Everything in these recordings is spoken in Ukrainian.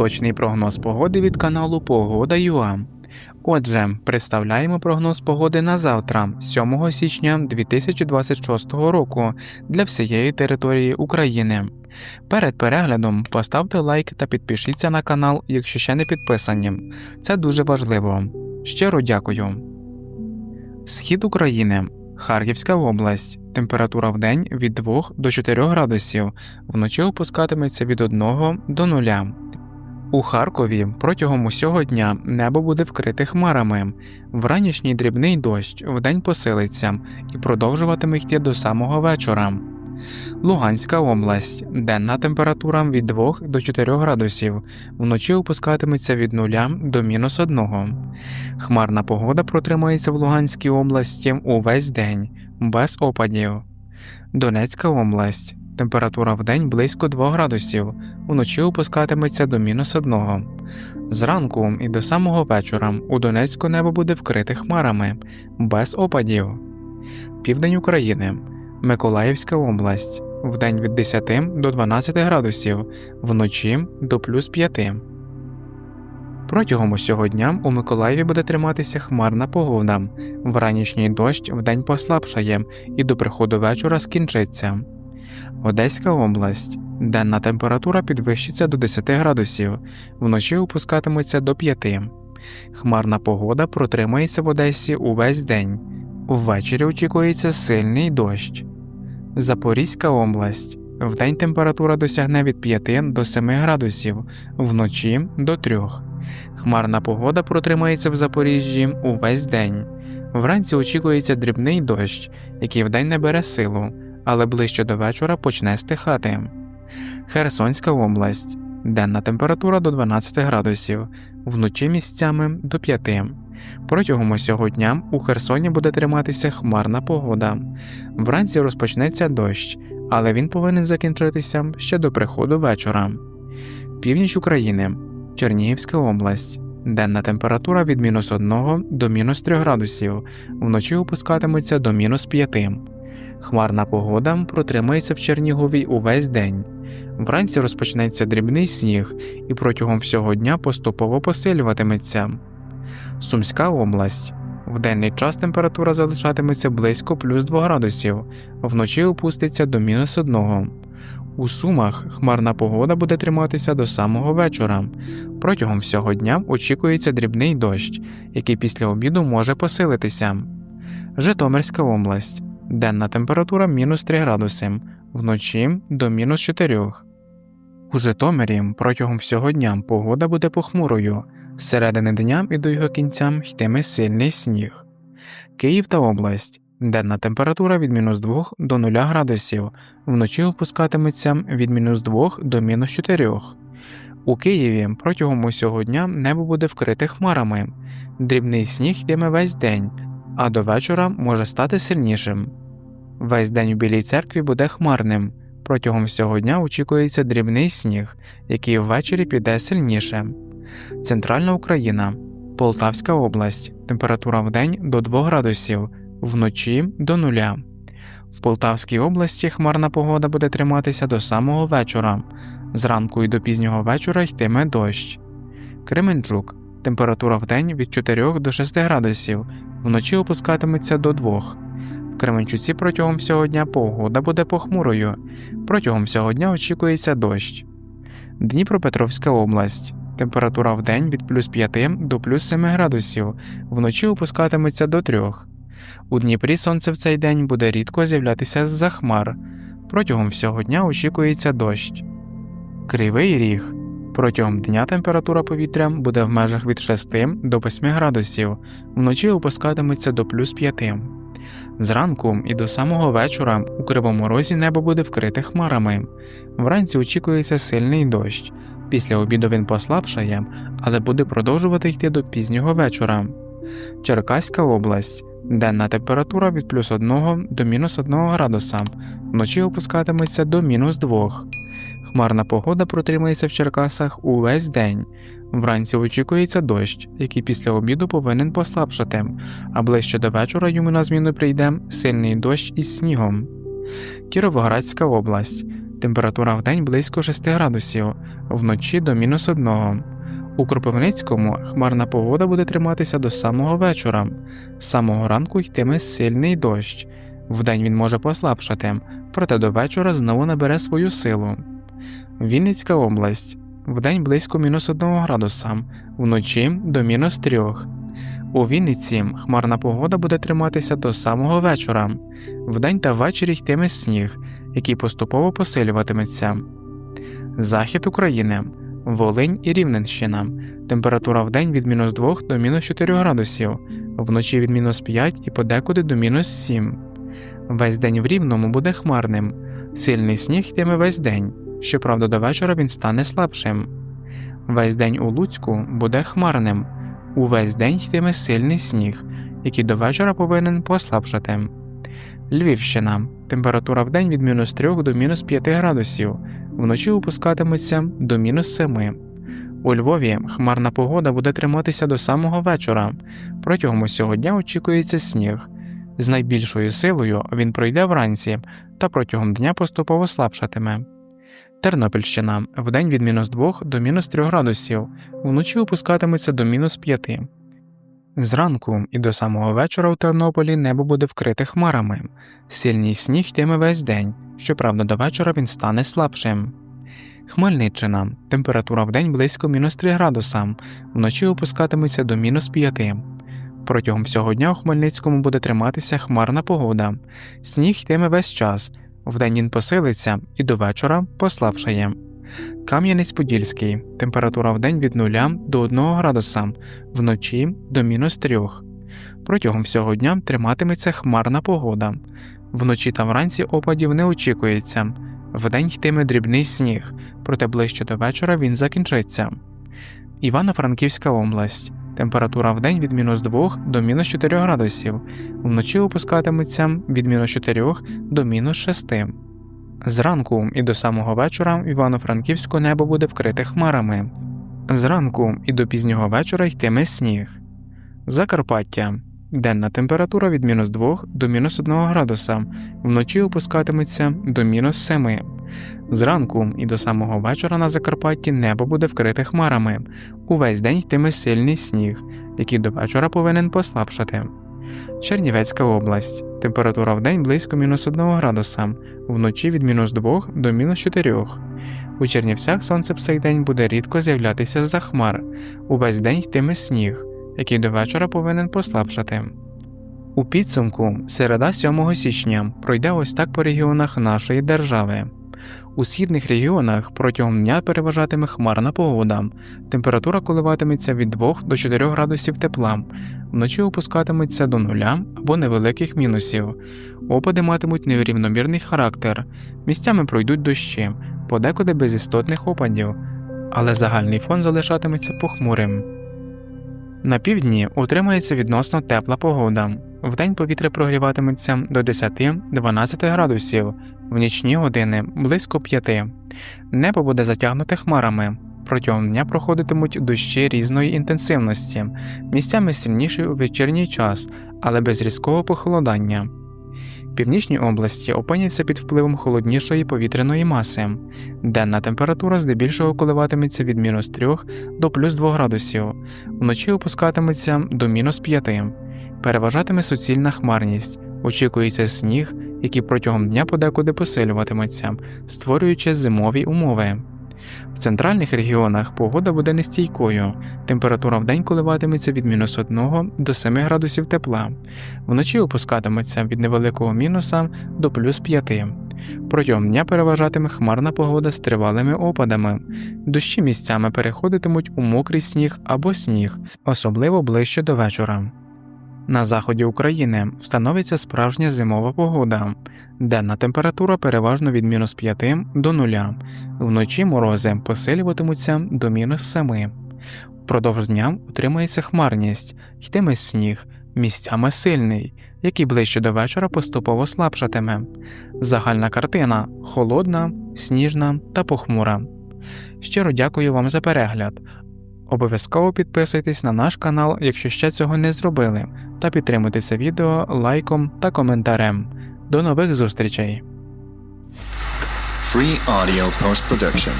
точний прогноз погоди від каналу Погода.ua. Отже, представляємо прогноз погоди на завтра, 7 січня 2026 року для всієї території України. Перед переглядом поставте лайк та підпишіться на канал, якщо ще не підписані. Це дуже важливо. Щиро дякую. Схід України. Харківська область. Температура в день від 2 до 4 градусів, вночі опускатиметься від 1 до 0. У Харкові протягом усього дня небо буде вкрите хмарами. Вранішній дрібний дощ вдень посилиться і продовжуватиме йти до самого вечора. Луганська область. Денна температура від 2 до 4 градусів, вночі опускатиметься від 0 до мінус 1. Хмарна погода протримається в Луганській області увесь день, без опадів. Донецька область. Температура в день близько 2 градусів, вночі опускатиметься до мінус 1. Зранку і до самого вечора у Донецьку небо буде вкрите хмарами, без опадів. Південь України. Миколаївська область. Вдень від 10 до 12 градусів, вночі до плюс 5. Протягом усього дня у Миколаєві буде триматися хмарна погода. Вранішній дощ вдень послабшає і до приходу вечора скінчиться. Одеська область. Денна температура підвищиться до 10 градусів, вночі опускатиметься до 5. Хмарна погода протримається в Одесі увесь день. Ввечері очікується сильний дощ. Запорізька область. Вдень температура досягне від 5 до 7 градусів, вночі до 3. Хмарна погода протримається в Запоріжжі увесь день. Вранці очікується дрібний дощ, який вдень не бере силу, але ближче до вечора почне стихати. Херсонська область. Денна температура до 12 градусів, вночі місцями до 5. Протягом усього дня у Херсоні буде триматися хмарна погода. Вранці розпочнеться дощ, але він повинен закінчитися ще до приходу вечора. Північ України, Чернігівська область. Денна температура від мінус 1 до мінус 3 градусів, вночі опускатиметься до мінус 5. Хмарна погода протримається в Чернігові увесь день. Вранці розпочнеться дрібний сніг і протягом всього дня поступово посилюватиметься. Сумська область. В денний час температура залишатиметься близько плюс 2 градусів, вночі опуститься до мінус 1. У Сумах хмарна погода буде триматися до самого вечора. Протягом всього дня очікується дрібний дощ, який після обіду може посилитися. Житомирська область. Денна температура мінус 3 градуси, вночі до мінус 4. У Житомирі протягом всього дня погода буде похмурою. З середини дня і до його кінця йтиме сильний сніг. Київ та область. Денна температура від мінус 2 до 0 градусів, вночі опускатиметься від мінус 2 до мінус 4. У Києві протягом усього дня небо буде вкрите хмарами. Дрібний сніг йтиме весь день, а до вечора може стати сильнішим. Весь день у Білій церкві буде хмарним. Протягом всього дня очікується дрібний сніг, який ввечері піде сильніше. Центральна Україна, Полтавська область, температура в день до 2 градусів, вночі до нуля. В Полтавській області хмарна погода буде триматися до самого вечора. Зранку і до пізнього вечора йтиме дощ. Кременчук, температура в день від 4 до 6 градусів, вночі опускатиметься до 2. Кременчуці протягом всього дня погода буде похмурою. Протягом всього дня очікується дощ. Дніпропетровська область. Температура в день від плюс 5 до плюс 7 градусів, вночі опускатиметься до 3. У Дніпрі сонце в цей день буде рідко з'являтися з-за хмар. Протягом всього дня очікується дощ. Кривий ріг. Протягом дня температура повітря буде в межах від 6 до 8 градусів, вночі опускатиметься до плюс 5. Зранку і до самого вечора у кривому розі небо буде вкрите хмарами. Вранці очікується сильний дощ. Після обіду він послабшає, але буде продовжувати йти до пізнього вечора. Черкаська область. Денна температура від плюс 1 до мінус 1 градуса, вночі опускатиметься до мінус 2. Хмарна погода протримається в Черкасах увесь день. Вранці очікується дощ, який після обіду повинен послабшати, а ближче до вечора йому на зміну прийде сильний дощ із снігом. Кіровоградська область. температура вдень близько 6 градусів, вночі до мінус 1. У Кропивницькому хмарна погода буде триматися до самого вечора. З самого ранку йтиме сильний дощ. Вдень він може послабшати, проте до вечора знову набере свою силу. Вінницька область. Вдень близько мінус 1 градуса, вночі до мінус 3. У Вінниці хмарна погода буде триматися до самого вечора. Вдень та ввечері йтиме сніг, який поступово посилюватиметься. Захід України, Волинь і Рівненщина. Температура вдень від мінус 2 до мінус 4 градусів, вночі від мінус 5 і подекуди до мінус 7. Весь день в Рівному буде хмарним. Сильний сніг йтиме весь день. Щоправда, до вечора він стане слабшим. Весь день у Луцьку буде хмарним. Увесь день йтиме сильний сніг, який до вечора повинен послабшати. Львівщина. Температура вдень від мінус 3 до мінус 5 градусів, вночі опускатиметься до мінус 7. У Львові хмарна погода буде триматися до самого вечора. Протягом усього дня очікується сніг. З найбільшою силою він пройде вранці та протягом дня поступово слабшатиме. Тернопільщина вдень від мінус 2 до мінус 3 градусів, вночі опускатиметься до мінус 5. Зранку і до самого вечора у Тернополі небо буде вкрите хмарами. Сильний сніг йтиме весь день, щоправда, до вечора він стане слабшим. Хмельниччина температура вдень близько мінус 3 градуса, вночі опускатиметься до мінус 5. Протягом всього дня у Хмельницькому буде триматися хмарна погода. Сніг йтиме весь час, вдень він посилиться і до вечора послабшає. Кам'янець-Подільський температура вдень від 0 до 1 градуса, вночі до мінус 3. Протягом всього дня триматиметься хмарна погода. Вночі та вранці опадів не очікується. Вдень йтиме дрібний сніг, проте ближче до вечора він закінчиться. Івано-Франківська область. Температура вдень від мінус 2 до мінус 4 градусів, вночі опускатиметься від мінус 4 до мінус 6. Зранку і до самого вечора в Івано-Франківську небо буде вкрите хмарами. Зранку і до пізнього вечора йтиме сніг. Закарпаття. Денна температура від мінус 2 до мінус 1 градуса, вночі опускатиметься до мінус 7. Зранку і до самого вечора на Закарпатті небо буде вкрите хмарами. Увесь день йтиме сильний сніг, який до вечора повинен послабшати. Чернівецька область. Температура в день близько мінус 1 градуса, вночі від мінус 2 до мінус 4. У Чернівцях сонце в цей день буде рідко з'являтися з-за хмар. Увесь день йтиме сніг, який до вечора повинен послабшати. У підсумку середа 7 січня пройде ось так по регіонах нашої держави. У східних регіонах протягом дня переважатиме хмарна погода, температура коливатиметься від 2 до 4 градусів тепла, вночі опускатиметься до нуля або невеликих мінусів, опади матимуть нерівномірний характер, місцями пройдуть дощі, подекуди без істотних опадів, але загальний фон залишатиметься похмурим. На півдні утримається відносно тепла погода. Вдень повітря прогріватиметься до 10-12 градусів, в нічні години близько 5. Небо буде затягнуте хмарами. Протягом дня проходитимуть дощі різної інтенсивності, місцями сильніші у вечірній час, але без різкого похолодання. Північні області опиняться під впливом холоднішої повітряної маси. Денна температура здебільшого коливатиметься від мінус 3 до плюс 2 градусів, вночі опускатиметься до мінус 5. Переважатиме суцільна хмарність, очікується сніг, який протягом дня подекуди посилюватиметься, створюючи зимові умови. В центральних регіонах погода буде нестійкою, температура вдень коливатиметься від мінус 1 до 7 градусів тепла, вночі опускатиметься від невеликого мінуса до плюс 5. Протягом дня переважатиме хмарна погода з тривалими опадами, дощі місцями переходитимуть у мокрий сніг або сніг, особливо ближче до вечора. На заході України встановиться справжня зимова погода. Денна температура переважно від мінус 5 до 0, вночі морози посилюватимуться до мінус 7. Впродовж дня утримається хмарність, йтиме сніг, місцями сильний, який ближче до вечора поступово слабшатиме. Загальна картина холодна, сніжна та похмура. Щиро дякую вам за перегляд. Обов'язково підписуйтесь на наш канал, якщо ще цього не зробили, та підтримуйте це відео лайком та коментарем. До нових зустрічей! Free audio post production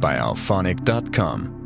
by alphonic.com.